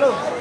চলো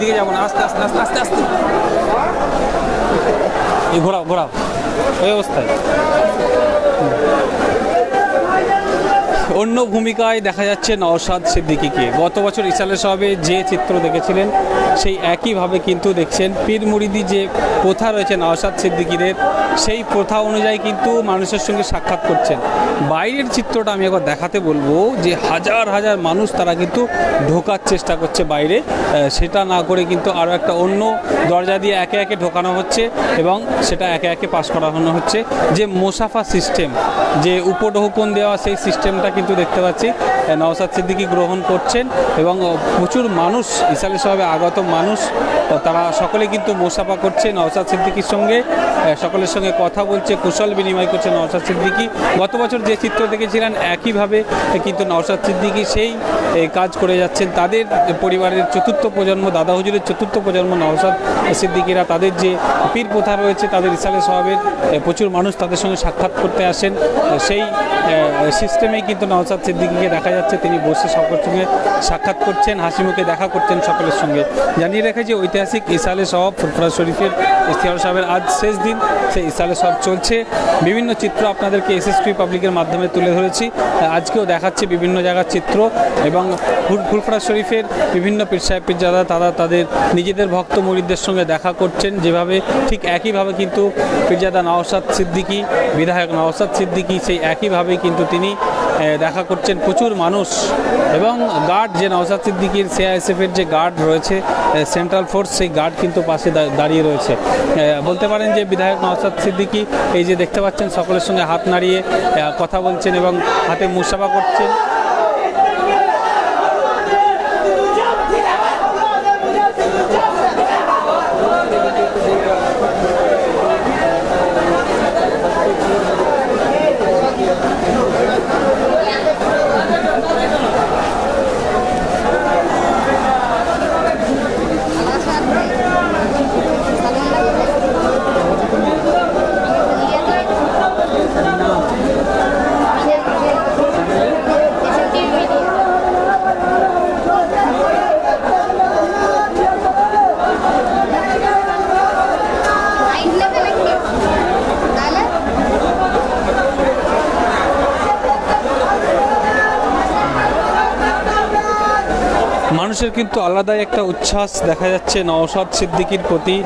ওইদিকে যাব না আস্তে আস্তে আস্তে আস্তে আস্তে। এই ঘোরাও ঘোরাও। ওই অবস্থায়। অন্য ভূমিকায় দেখা যাচ্ছে নওশাদ সিদ্দিকিকে। গত বছর ইসালে সাহেবে যে চিত্র দেখেছিলেন, সেই একইভাবে কিন্তু দেখছেন। পীর মুরিদি যে প্রথা রয়েছে নওশাদ সিদ্দিকিদের, সেই প্রথা অনুযায়ী কিন্তু মানুষের সঙ্গে সাক্ষাৎ করছেন। বাইরের চিত্রটা আমি একবার দেখাতে বলব যে হাজার হাজার মানুষ তারা কিন্তু ঢোকার চেষ্টা করছে বাইরে। সেটা না করে কিন্তু আরও একটা অন্য দরজা দিয়ে একে একে ঢোকানো হচ্ছে এবং সেটা একে একে পাশ করানো হচ্ছে। যে মোসাফা সিস্টেম, যে উপঢৌকন দেওয়া সেই সিস্টেমটা কিন্তু দেখতে পাচ্ছি। আহ, নওশাদ সিদ্দিকি গ্রহণ করছেন এবং প্রচুর মানুষ ইসালে সাহেবে আগত মানুষ তারা সকলে কিন্তু মোসাফা করছে নওসাদ সিদ্দিকির সঙ্গে। সকলের সঙ্গে কথা বলছে কুশল বিনিময় করছে নওসাদ সিদ্দিকি। গত বছর যে চিত্র দেখেছিলেন একইভাবে কিন্তু নওসাদ সিদ্দিকি সেই কাজ করে যাচ্ছেন। তাদের পরিবারের চতুর্থ প্রজন্ম দাদা হুজুরের চতুর্থ প্রজন্ম নওসাদ সিদ্দিকিরা তাদের যে পীর প্রথা রয়েছে তাদের ইসালে সাহেবের প্রচুর মানুষ তাদের সঙ্গে সাক্ষাৎ করতে আসেন। সেই সিস্টেমেই কিন্তু নওসাদ সিদ্দিকিকে দেখা যাচ্ছে তিনি বসে সকলের সঙ্গে সাক্ষাৎ করছেন, হাসি মুখে দেখা করছেন সকলের সঙ্গে। জানিয়ে রেখে যে ঐতিহাসিক ইসালে সহব ফুরফুরা শরীফের ইস্তিহার সাহেবের আজ শেষ দিন, সেই ইসালে সহব চলছে। বিভিন্ন চিত্র আপনাদেরকে এসএসটি পাবলিকের মাধ্যমে তুলে ধরেছি। আজকেও দেখাচ্ছে বিভিন্ন জায়গার চিত্র এবং ফুরফুরা শরীফের বিভিন্ন পীর সাহেব পীরজাদা তারা তাদের নিজেদের ভক্ত মরিদদের সঙ্গে দেখা করছেন। যেভাবে ঠিক একইভাবে কিন্তু পীরজাদা নওশাদ সিদ্দিকী, বিধায়ক নওশাদ সিদ্দিকী, সেই একইভাবেই কিন্তু তিনি দেখা করছেন প্রচুর মানুষ। এবং গার্ড যে নওসাদ সিদ্দিকির সিআইএসএফের যে গার্ড রয়েছে সেন্ট্রাল ফোর্স সেই গার্ড কিন্তু পাশে দাঁড়িয়ে রয়েছে। বলতে পারেন যে বিধায়ক নওসাদ সিদ্দিকি এই যে দেখতে পাচ্ছেন সকলের সঙ্গে হাত নাড়িয়ে কথা বলছেন এবং হাতে মুসাফা করছেন। মানুষের কিন্তু আলাদাই একটা উচ্ছ্বাস দেখা যাচ্ছে। নওশাদ সিদ্দিকির প্রতি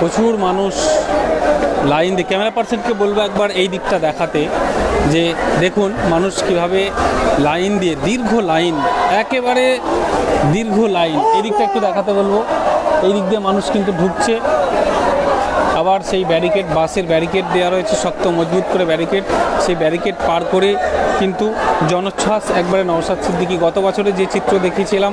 প্রচুর মানুষ লাইন দিয়ে ক্যামেরা পার্সনকে বলব একবার এই দিকটা দেখাতে যে দেখুন মানুষ কীভাবে লাইন দিয়ে দীর্ঘ লাইন, একেবারে দীর্ঘ লাইন। এই দিকটা একটু দেখাতে বলব। এই দিক দিয়ে মানুষ কিন্তু ঢুকছে। আবার সেই ব্যারিকেড বাসের ব্যারিকেড দেওয়া রয়েছে, শক্ত, মজবুত করে ব্যারিকেড সেই ব্যারিকেড পার করে কিন্তু জনোচ্ছ্বাস একবারে নওশাদ সিদ্দিকি। গত বছরে যে চিত্র দেখিয়েছিলাম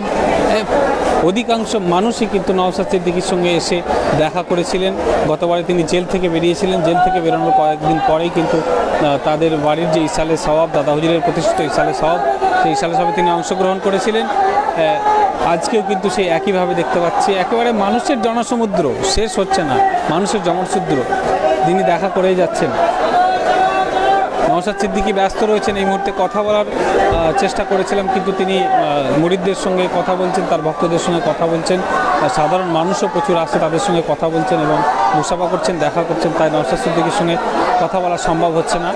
অধিকাংশ মানুষই কিন্তু নওশাদ সিদ্দিকির সঙ্গে এসে দেখা করেছিলেন। গতবারে তিনি জেল থেকে বেরিয়েছিলেন। জেল থেকে বেরোনোর কয়েকদিন পরেই কিন্তু তাদের বাড়ির যে ইসালে সওয়াব দাদা হুজুরের প্রতিষ্ঠিত ইসালে সওয়াব সেই ইসালে সবে তিনি অংশগ্রহণ করেছিলেন। আজকেও কিন্তু সেই একইভাবে দেখতে পাচ্ছি। একেবারে মানুষের জনসমুদ্র, শেষ হচ্ছে না। মানুষের জনসমুদ্র তিনি দেখা করেই যাচ্ছেন। নওশাদ সিদ্দিকি ব্যস্ত রয়েছেন এই মুহূর্তে কথা বলার চেষ্টা করেছিলাম, কিন্তু তিনি মুরিদদের সঙ্গে কথা বলছেন, তার ভক্তদের সঙ্গে কথা বলছেন। সাধারণ মানুষও প্রচুর আসে তাদের সঙ্গে কথা বলছেন এবং মুসাফা করছেন, দেখা করছেন, তাই নওশাদ সিদ্দিকির সঙ্গে কথা বলা সম্ভব হচ্ছে না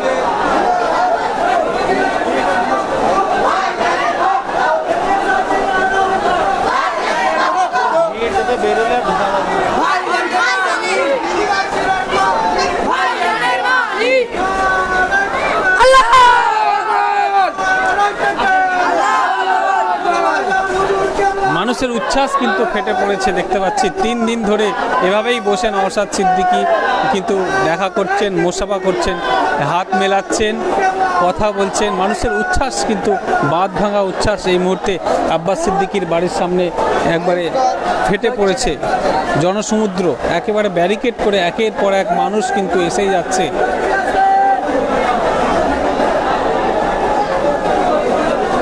বেরোলে ঢোকা যাবে না। মানুষের উচ্ছ্বাস কিন্তু ফেটে পড়েছে, দেখতে পাচ্ছি। তিন দিন ধরে এভাবেই বসে নওশাদ সিদ্দিকি, কিন্তু দেখা করছেন, মোসাফা করছেন, হাত মেলাচ্ছেন, কথা বলছেন। মানুষের উচ্ছ্বাস কিন্তু বাদ ভাঙা উচ্ছ্বাস এই মুহূর্তে আব্বাস সিদ্দিকির বাড়ির সামনে একবারে ফেটে পড়েছে। জনসমুদ্র, একেবারে ব্যারিকেড করে একের পর এক মানুষ কিন্তু এসেই যাচ্ছে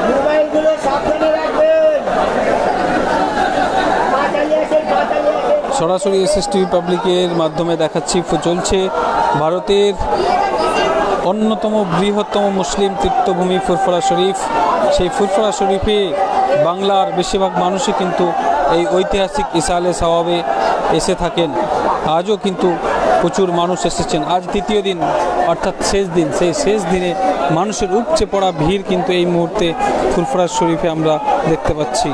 মোবাইলগুলো সাবধানে রাখবেন পা চালিয়ে আসেন পা চালিয়ে আসেন সরাসরি এস টিভি পাবলিকের মাধ্যমে দেখাচ্ছি, চলছে ভারতের অন্যতম বৃহত্তম মুসলিম তীর্থভূমি ফুরফরা শরীফ। সেই ফুরফরা শরীফে বাংলার বেশিরভাগ মানুষই কিন্তু এই ঐতিহাসিক ইসালে সওয়াবে এসে থাকেন। আজও কিন্তু প্রচুর মানুষ এসেছেন। আজ তৃতীয় দিন, অর্থাৎ শেষ দিন। সেই শেষ দিনে মানুষের উপচে পড়া ভিড় কিন্তু এই মুহূর্তে ফুরফুরা শরীফে আমরা দেখতে পাচ্ছি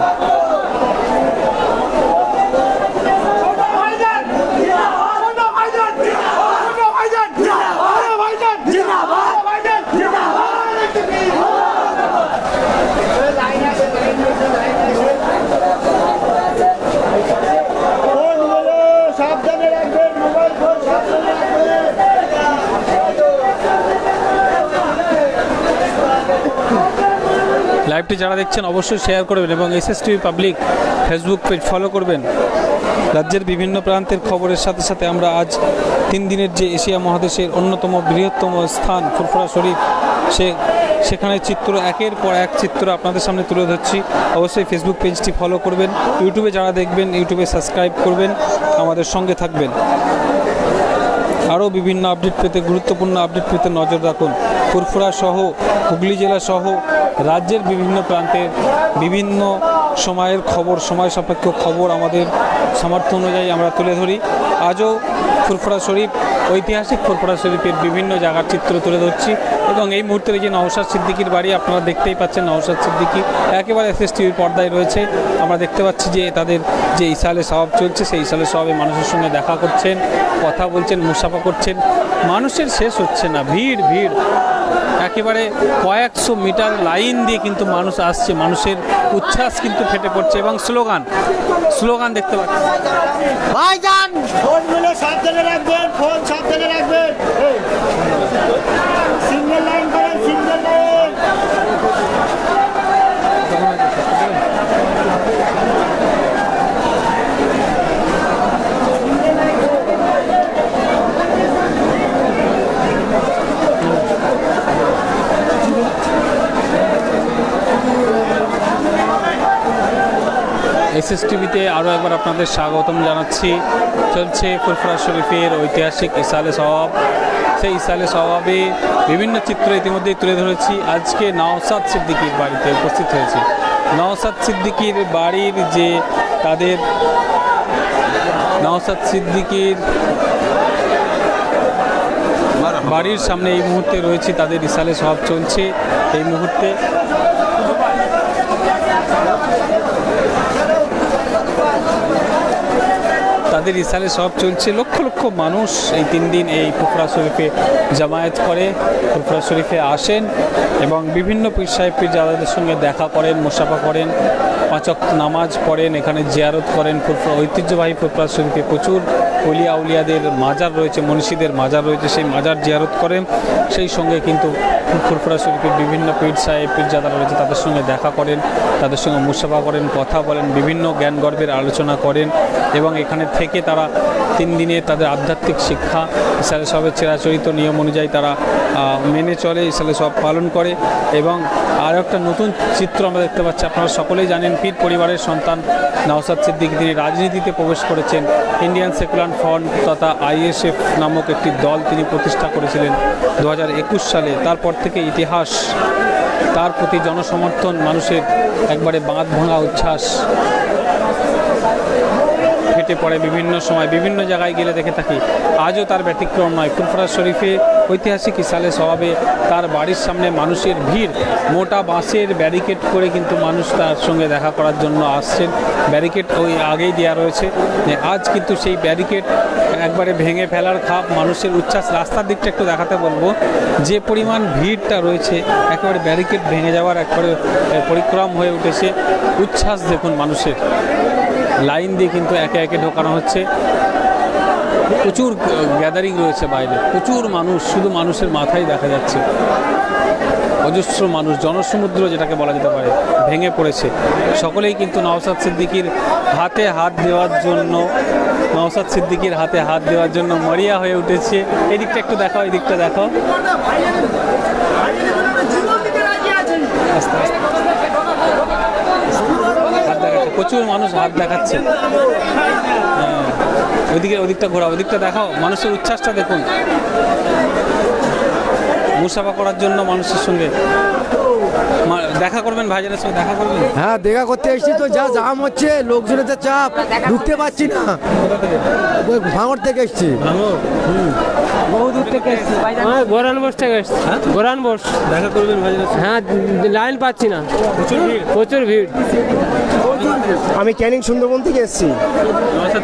ফোনগুলো সাবধানে রাখবেন মোবাইল ফোন সাবধানে রাখবেন লাইভটি যারা দেখছেন অবশ্যই শেয়ার করবেন এবং S TV public Facebook page follow করবেন। রাজ্যের বিভিন্ন প্রান্তের খবরের সাথে সাথে আমরা আজ তিন দিনের যে এশিয়া মহাদেশের অন্যতম বৃহত্তম স্থান ফুরফুরা শরীফ, সে সেখানে চিত্র একের পর এক চিত্র আপনাদের সামনে তুলে ধরছি। অবশ্যই ফেসবুক পেজটি ফলো করবেন। ইউটিউবে যারা দেখবেন ইউটিউবে সাবস্ক্রাইব করবেন, আমাদের সঙ্গে থাকবেন। আরও বিভিন্ন আপডেট পেতে, গুরুত্বপূর্ণ আপডেট পেতে নজর রাখুন। ফুরফুরা সহ, হুগলি জেলা সহ, রাজ্যের বিভিন্ন প্রান্তের বিভিন্ন সময়ের খবর, সময় সাপেক্ষ খবর আমাদের সামর্থ্য অনুযায়ী আমরা তুলে ধরি। আজও ফুরফুরা শরীফ, ঐতিহাসিক ফুরফুরা শরীফের বিভিন্ন জায়গার চিত্র তুলে ধরছি এবং এই মুহূর্তে যে নওশাদ সিদ্দিকির বাড়ি, আপনারা দেখতেই পাচ্ছেন নওশাদ সিদ্দিকি একেবারে এস পর্দায় রয়েছে। আমরা দেখতে পাচ্ছি যে তাদের যে ইসালে স্বভাব চলছে, সেই ইসালে স্বভাবে মানুষের সঙ্গে দেখা করছেন, কথা বলছেন, মুসাফা করছেন। মানুষের শেষ হচ্ছে না, ভিড় ভিড়। একেবারে কয়েকশো মিটার লাইন দিয়ে কিন্তু মানুষ আসছে, মানুষের উচ্ছ্বাস কিন্তু ফেটে পড়ছে এবং স্লোগান স্লোগান দেখতে পাচ্ছি। রাখবেন, ফোন সাবধানে রাখবেন সিঙ্গেল লাইন করেন সিঙ্গেল লাইন এসএস টিভিতে আরও একবার আপনাদের স্বাগতম জানাচ্ছি। চলছে ফুরফুরা শরীফের ঐতিহাসিক ইসালে সওয়াব। সেই ইসালে সওয়াবে বিভিন্ন চিত্র ইতিমধ্যেই তুলে ধরেছি। আজকে নওসাদ সিদ্দিকির বাড়িতে উপস্থিত হয়েছি। নওসাদ সিদ্দিকির বাড়ির যে তাদের নওসাদ সিদ্দিকির বাড়ির সামনে এই মুহূর্তে রয়েছে তাদের ইসালে সব চলছে। এই মুহূর্তে তাদের ইসালে সব চলছে। লক্ষ লক্ষ মানুষ এই তিন দিন এই ফুফরা শরীফে জামায়াত করে ফুফরা শরীফে আসেন এবং বিভিন্ন পীর সাহেব পীর জাদাদের সঙ্গে দেখা করেন, মোসাফা করেন পাঁচক নামাজ পড়েন, এখানে জিয়ারত করেন ফুরফুরা ঐতিহ্যবাহী ফুরফুরা শরীফে প্রচুর অলিয়া উলিয়াদের মাজার রয়েছে, মনীষীদের মাজার রয়েছে, সেই মাজার জিয়ারত করেন। সেই সঙ্গে কিন্তু ফুরফুরা শরীফের বিভিন্ন পীর সাহেব, পীর জাদারা রয়েছে, তাদের সঙ্গে দেখা করেন, তাদের সঙ্গে মুসাফা করেন, কথা বলেন, বিভিন্ন জ্ঞান গর্বের আলোচনা করেন এবং এখানে থেকে তারা তিন দিনে তাদের আধ্যাত্মিক শিক্ষা, ইসালে সবের চিরাচরিত নিয়ম অনুযায়ী তারা মেনে চলে, ইসালে সব পালন করে। এবং আর একটা নতুন চিত্র আমরা দেখতে পাচ্ছি, আপনারা সকলেই জানেন পীর পরিবারের সন্তান নওসাদ সিদ্দিক, তিনি রাজনীতিতে প্রবেশ করেছেন। ইন্ডিয়ান সেকুলার ফ্রন্ট তথা আইএসএফ নামক একটি দল তিনি প্রতিষ্ঠা করেছিলেন দু হাজার একুশ সালে। তারপর থেকে ইতিহাস, তার প্রতি জনসমর্থন, মানুষের একবারে বাঁধ ভাঙা উচ্ছ্বাস ফেটে পড়ে বিভিন্ন সময় বিভিন্ন জায়গায় গেলে দেখে থাকি, আজও তার ব্যতিক্রম নয়। ফুলফরা শরীফে ঐতিহাসিক ইসালে স্বভাবে তার বাড়ির সামনে মানুষের ভিড়, মোটা বাঁশের ব্যারিকেড করে কিন্তু মানুষ তার সঙ্গে দেখা করার জন্য আসছেন। ব্যারিকেড ওই আগেই দেওয়া রয়েছে। আজ কিন্তু সেই ব্যারিকেড একবারে ভেঙে ফেলার খাপ মানুষের উচ্ছ্বাস। রাস্তার দিকটা একটু দেখাতে বলব। যে পরিমাণ ভিড়টা রয়েছে, একেবারে ব্যারিকেড ভেঙে যাওয়ার একবারে পরিক্রম হয়ে উঠেছে। উচ্ছ্বাস দেখুন মানুষের। লাইন দিয়ে কিন্তু একে একে ঢোকানো হচ্ছে। প্রচুর গ্যাদারিং রয়েছে বাইরে। প্রচুর মানুষ, শুধু মানুষের মাথায় দেখা যাচ্ছে। অজস্র মানুষ, জনসমুদ্র যেটাকে বলা যেতে পারে, ভেঙে পড়েছে। সকলেই কিন্তু নওসাদ সিদ্দিকির হাতে হাত দেওয়ার জন্য, নওসাদ সিদ্দিকির হাতে হাত দেওয়ার জন্য মরিয়া হয়ে উঠেছে। এদিকটা একটু দেখাও, এদিকটা দিকটা দেখাও। আস্তে আস্তে। প্রচুর মানুষ হাত দেখাচ্ছে। হ্যাঁ। ওইদিকে ওদিকটা ঘোরা ওদিকটা দেখাও। মানুষের উচ্ছ্বাসটা দেখুন। মুসাফা করার জন্য মানুষের সঙ্গে। মা- দেখা করবেন ভাইজানের সঙ্গে দেখা করবেন? হ্যাঁ দেখা করতে এসেছি তো যা জাম হচ্ছে লোকজনের তো চাপ ঢুকতে পারছি না। ওই ভাঙড় থেকে এসেছি। হ্যাঁ গোরান বোস থেকে এসছি। গোরান বোস। দেখা করবেন ভাইজানের হ্যাঁ লাইন পাচ্ছি না। প্রচুর ভিড়? প্রচুর ভিড়। আমি ক্যানিং সুন্দরবন থেকে এসেছি।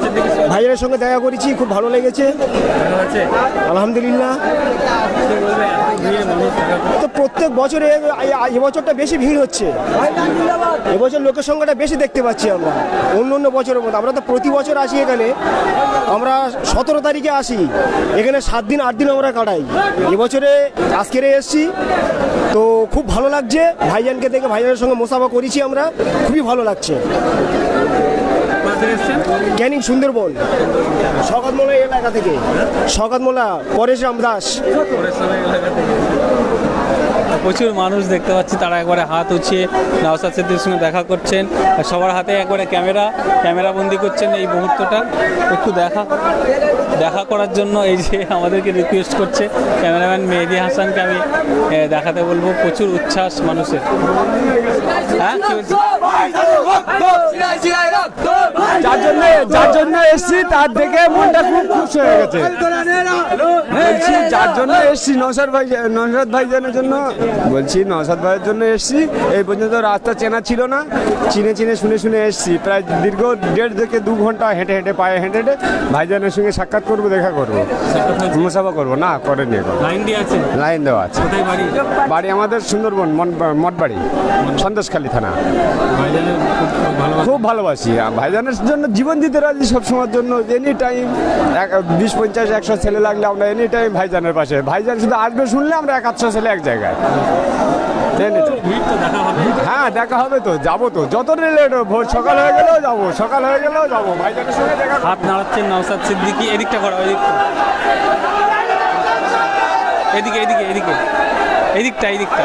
সিদ্দিকীর সঙ্গে দেখা করেছি, খুব ভালো লেগেছে। আলহামদুলিল্লাহ? তো প্রত্যেক বছরে এবছরটা বেশি ভিড় হচ্ছে। এবছর লোকের সংখ্যাটা বেশি দেখতে পাচ্ছি আমরা, অন্য অন্য বছরের মতো। আমরা তো প্রতি বছর আসি এখানে। আমরা সতেরো তারিখে আসি। এখানে সাত দিন, আট দিন আমরা কাটাই। এবছরে আজকেরে এসছি। তো খুব ভালো লাগছে। ভাইজানকে দেখে ভাইজানের সঙ্গে মোসাফা করেছি আমরা। খুবই ভালো লাগছে। ক্যানিং সুন্দরবন। সকাতমোলা এলাকা থেকে। সকাতমোলা পরেশ রাম দাস। প্রচুর মানুষ দেখতে পাচ্ছি, তারা একবারে হাত উঠছে নওসাদ সিদ্দির সঙ্গে দেখা করছেন। সবার হাতে একবারে ক্যামেরা ক্যামেরা বন্দি করছেন এই মুহূর্তটা। একটু দেখা। দেখা করার জন্য এই যে আমাদেরকে রিকোয়েস্ট করছে ক্যামেরাম্যান মেহেদি হাসানকে আমি দেখাতে বলব। প্রচুর উচ্ছ্বাস মানুষের। হ্যাঁ যার জন্য যার জন্য এসেছি, তার দেখে মনটা খুব খুশি হয়ে গেছে। বলছি, যার জন্য এসেছি নৌসাদ ভাই নৌসাদ ভাইজানের জন্য, বলছি নৌসাদ ভাইয়ের জন্য এসেছি। এই পর্যন্ত রাস্তা চেনা ছিল না। চিনে চিনে, শুনে শুনে এসেছি। প্রায় দীর্ঘ দেড় থেকে দু ঘণ্টা হেঁটে হেঁটে, পায়ে হেঁটে হেঁটে ভাইজানের সঙ্গে সাক্ষাৎ করব দেখা করব। মুসাফা করব না করেনি লাইন দেওয়া আছে। বাড়ি? আমাদের সুন্দরবন মঠবাড়ি সন্দেশখালী থানা। খুব ভালোবাসি। ভাইজানের জন্য জীবন দিতে রাজি সব সময়ের জন্য এনি টাইম বিশ পঞ্চাশ একশো ছেলে লাগলে আমরা এনি টাইম ভাইজানের পাশে। ভাইজান শুধু আসবে শুনলে আমরা এক ছেলে এক জায়গায়। হ্যাঁ দেখা হবে তো, যাব তো। যত লেট ভোর সকাল হয়ে গেলেও যাব, সকাল হয়ে গেলেও যাব। হাত নাড়াচ্ছেন নওসাদ সিদ্দিকি, এদিকটা করো এদিকটা এদিকে এদিকে এদিকে। এদিকটা এদিকটা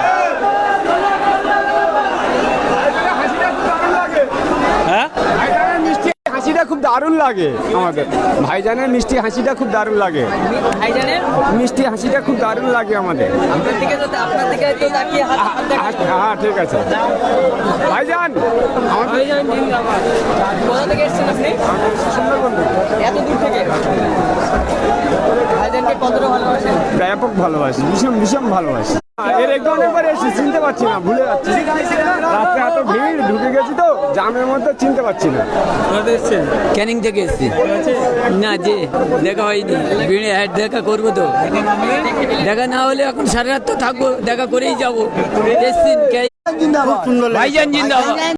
হ্যাঁ ভাইজানের মিষ্টি হাসিটা খুব দারুণ লাগে আমাদের। ভাইজানের মিষ্টি হাসিটা খুব দারুণ লাগে। ভাইজানের? মিষ্টি হাসিটা খুব দারুণ লাগে আমাদের। দেখান। হ্যাঁ ঠিক আছে। ভাইজান! আমাদের ভাইজান কোথা থেকে এসেছেন আপনি? এত দূর থেকে? ভাইজানকে কতটা ভালোবাসেন? ব্যাপক ভালোবাসি ভীষণ ভীষণ ভালোবাসি। এর একটু অনেকবার এসেছি চিনতে পারছি না ভুলে যাচ্ছি। রাস্তায় এত ভিড় ঢুকে গেছি তো। জামের মধ্যে চিনতে পারছি না। ক্যানিং থেকে এসছি। না যে দেখা হয়নি। ভিড়ে হ্যাঁ দেখা করব তো। দেখা না হলে? এখন সারা রাত তো থাকব দেখা করেই যাব। এসছি ভাইজান জিন্দাবাদ।